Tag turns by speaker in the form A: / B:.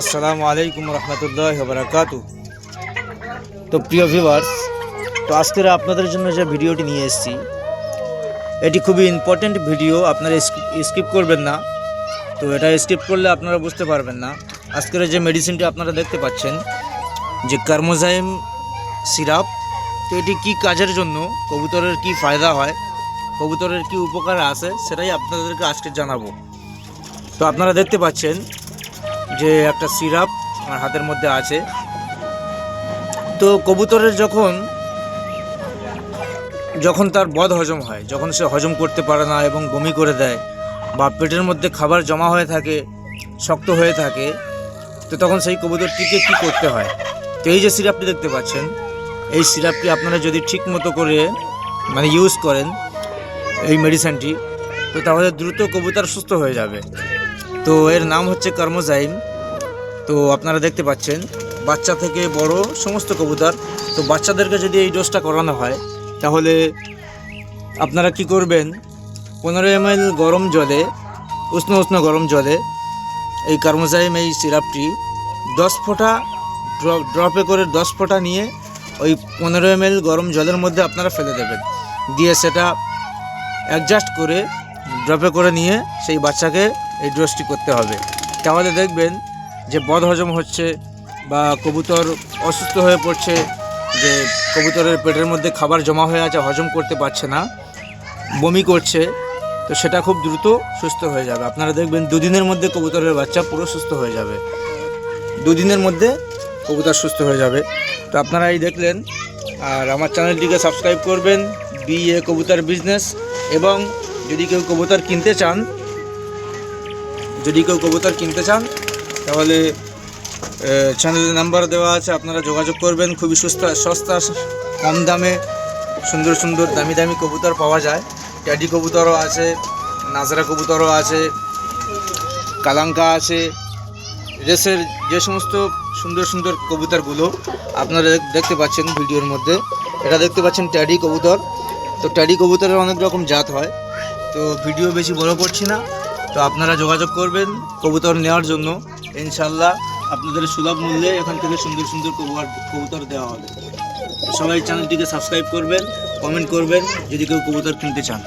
A: আসসালামু আলাইকুম রহমতুল্লাহ বারাকাত তো প্রিয় ভিউয়ার্স তো আজকের আপনাদের জন্য যে ভিডিওটি নিয়ে এসেছি, এটি খুবই ইম্পর্ট্যান্ট ভিডিও আপনারা স্কিপ করবেন না। তো এটা স্কিপ করলে আপনারা বুঝতে পারবেন না। আজকের যে মেডিসিনটি আপনারা দেখতে পাচ্ছেন, যে কার্মোজাইম সিরাপ, তো এটি কি কাজের জন্য, কবুতরের কি ফায়দা হয়, কবুতরের কি উপকার আছে, সেটাই আপনাদেরকে আজকে জানাব। তো আপনারা দেখতে পাচ্ছেন যে একটা সিরাপ আমার হাতের মধ্যে আছে। তো কবুতরের যখন যখন তার বদ হজম হয়, যখন সে হজম করতে পারে না এবং বমি করে দেয় বা পেটের মধ্যে খাবার জমা হয়ে থাকে, শক্ত হয়ে থাকে, তো তখন সেই কবুতরটিকে কী করতে হয়? তো এই যে সিরাপটি দেখতে পাচ্ছেন, এই সিরাপটি আপনারা যদি ঠিক মতো করে মানে ইউজ করেন, এই মেডিসিনটি তো তাহলে দ্রুত কবুতর সুস্থ হয়ে যাবে। তো এর নাম হচ্ছে কর্মজাইম। তো আপনারা দেখতে পাচ্ছেন, বাচ্চা থেকে বড় সমস্ত কবুতর। তো বাচ্চাদেরকে যদি এই ডোজটা করানো হয়, তাহলে আপনারা কি করবেন? পনেরো এম গরম জলে, উষ্ণ উষ্ণ গরম জলে এই কর্মজাইম, এই সিরাপটি দশ ফোঁটা ড্রপ করে দশ ফোঁটা নিয়ে ওই পনেরো এম গরম জলের মধ্যে আপনারা ফেলে দেবেন। দিয়ে সেটা অ্যাডজাস্ট করে ড্রপে করে নিয়ে সেই বাচ্চাকে এই ডোজটি করতে হবে। তাহলে দেখবেন যে বদ হজম হচ্ছে বা কবুতর অসুস্থ হয়ে পড়ছে, যে কবুতরের পেটের মধ্যে খাবার জমা হয়ে আছে, হজম করতে পারছে না, বমি করছে, তো সেটা খুব দ্রুত সুস্থ হয়ে যাবে। আপনারা দেখবেন দুদিনের মধ্যে কবুতরের বাচ্চা পুরো সুস্থ হয়ে যাবে। দুদিনের মধ্যে কবুতর সুস্থ হয়ে যাবে। তো আপনারা এই দেখলেন, আর আমার চ্যানেলটিকে সাবস্ক্রাইব করবেন, বি এ কবুতর বিজনেস, এবং যদি কেউ কবুতর কিনতে চান যদি কেউ কবুতর কিনতে চান, তাহলে চ্যানেলের নাম্বার দেওয়া আছে, আপনারা যোগাযোগ করবেন, খুবই সস্তা সস্তা, কম দামে, সুন্দর সুন্দর, দামি দামি কবুতর পাওয়া যায়। ট্যাডি কবুতরও আছে, নাজরা কবুতরও আছে, কালাঙ্কা আছে, রেসের যে সমস্ত সুন্দর সুন্দর কবুতরগুলো আপনারা দেখতে পাচ্ছেন ভিডিওর মধ্যে। এটা দেখতে পাচ্ছেন ট্যাডি কবুতর। তো ট্যাডি কবুতরের অনেক রকম জাত হয়। তো ভিডিও বেশি বড় করছি না। তো আপনারা যোগাযোগ করবেন কবুতর নেওয়ার জন্য। ইনশাল্লাহ আপনাদের সুলভ মূল্যে এখান থেকে সুন্দর সুন্দর কবুয়ার কবুতর দেওয়া হবে। সবাই চ্যানেলটিকে সাবস্ক্রাইব করবেন কমেন্ট করবেন, যদি কেউ কবুতর কিনতে চান।